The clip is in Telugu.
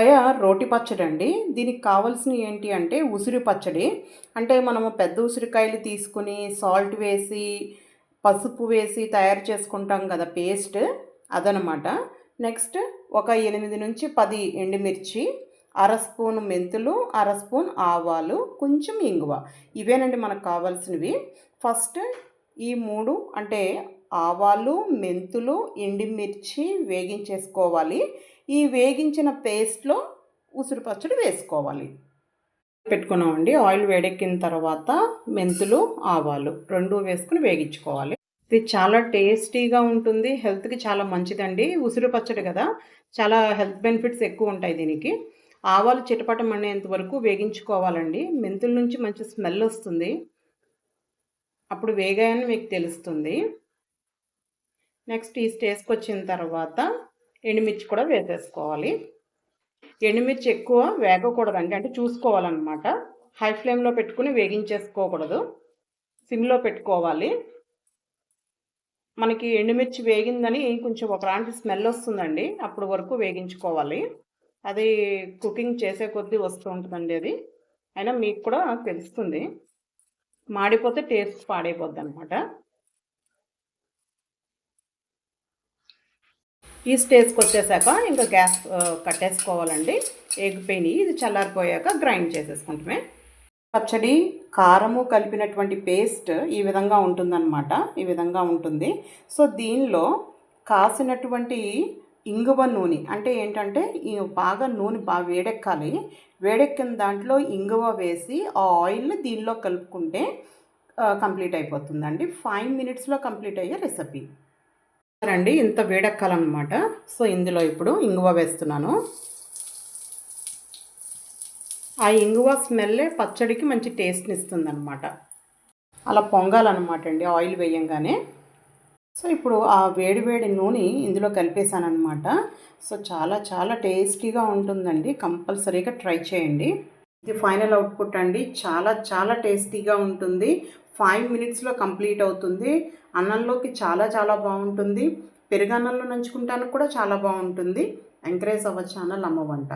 పయ రోటి పచ్చడి అండి. దీనికి కావాల్సినవి ఏంటి అంటే ఉసిరి పచ్చడి. అంటే మనము పెద్ద ఉసిరికాయలు తీసుకుని సాల్ట్ వేసి పసుపు వేసి తయారు చేసుకుంటాం కదా పేస్ట్ అదనమాట. నెక్స్ట్ ఒక ఎనిమిది నుంచి పది ఎండుమిర్చి అర స్పూన్ మెంతులు అర స్పూన్ ఆవాలు కొంచెం ఇంగువ. ఇవేనండి మనకు కావాల్సినవి. ఫస్ట్ ఈ మూడు అంటే ఆవాలు మెంతులు ఎండిమిర్చి వేగించేసుకోవాలి. ఈ వేగించిన పేస్ట్లో ఉసిరి పచ్చడి వేసుకోవాలి. పెట్టుకున్నామండి. ఆయిల్ వేడెక్కిన తర్వాత మెంతులు ఆవాలు రెండు వేసుకుని వేగించుకోవాలి. ఇది చాలా టేస్టీగా ఉంటుంది. హెల్త్కి చాలా మంచిదండి. ఉసిరి పచ్చడి కదా. చాలా హెల్త్ బెనిఫిట్స్ ఎక్కువ ఉంటాయి దీనికి. ఆవాలు చిటపటం అనేంత వరకు వేగించుకోవాలండి. మెంతుల నుంచి మంచి స్మెల్ వస్తుంది. అప్పుడు వేగాయని మీకు తెలుస్తుంది. నెక్స్ట్ ఈ స్టేజ్కి వచ్చిన తర్వాత ఎండుమిర్చి కూడా వేసేసుకోవాలి. ఎండుమిర్చి ఎక్కువ వేగకూడదండి అంటే చూసుకోవాలన్నమాట. హై ఫ్లేమ్లో పెట్టుకుని వేగించేసుకోకూడదు. సిమ్లో పెట్టుకోవాలి. మనకి ఎండుమిర్చి వేగిందని కొంచెం ఒకలాంటి స్మెల్ వస్తుందండి. అప్పుడు వరకు వేగించుకోవాలి. అది కుకింగ్ చేసే కొద్దీ వస్తూ ఉంటుందండి అది. అయినా మీకు కూడా తెలుస్తుంది. మాడిపోతే టేస్ట్ పాడైపోద్ది అనమాట ఈ స్టేజ్కి వచ్చేసాక ఇంకా గ్యాస్ కట్టేసుకోవాలండి. ఎగిపోయినాయి ఇది చల్లారిపోయాక గ్రైండ్ చేసేసుకుంటామే. పచ్చడి కారము కలిపినటువంటి పేస్ట్ ఈ విధంగా ఉంటుందన్నమాట. ఈ విధంగా ఉంటుంది. సో దీనిలో కాసినటువంటి ఇంగువ నూనె. అంటే ఏంటంటే బాగా నూనె బాగా వేడెక్కాలి. వేడెక్కిన దాంట్లో ఇంగువ వేసి ఆ ఆయిల్ దీనిలో కలుపుకుంటే కంప్లీట్ అయిపోతుందండి. ఫైవ్ మినిట్స్లో కంప్లీట్ అయ్యే రెసిపీ. అండి ఇంత వేడెక్కాలన్నమాట. సో ఇందులో ఇప్పుడు ఇంగువ వేస్తున్నాను. ఆ ఇంగువ స్మెల్లే పచ్చడికి మంచి టేస్ట్ని ఇస్తుంది అనమాట అలా పొంగాలన్నమాట అండి ఆయిల్ వేయంగానే. సో ఇప్పుడు ఆ వేడి వేడి నూనె ఇందులో కలిపేశాను అనమాట సో చాలా చాలా టేస్టీగా ఉంటుందండి. కంపల్సరీగా ట్రై చేయండి. ఇది ఫైనల్ అవుట్పుట్ అండి. చాలా చాలా టేస్టీగా ఉంటుంది. ఫైవ్ మినిట్స్లో కంప్లీట్ అవుతుంది. అన్నంలోకి చాలా చాలా బాగుంటుంది. పెరుగన్నంలో నంచుకుంటానికి కూడా చాలా బాగుంటుంది. ఎంకరేజ్ అవ్వ ఛానల్ అమ్మ వంట.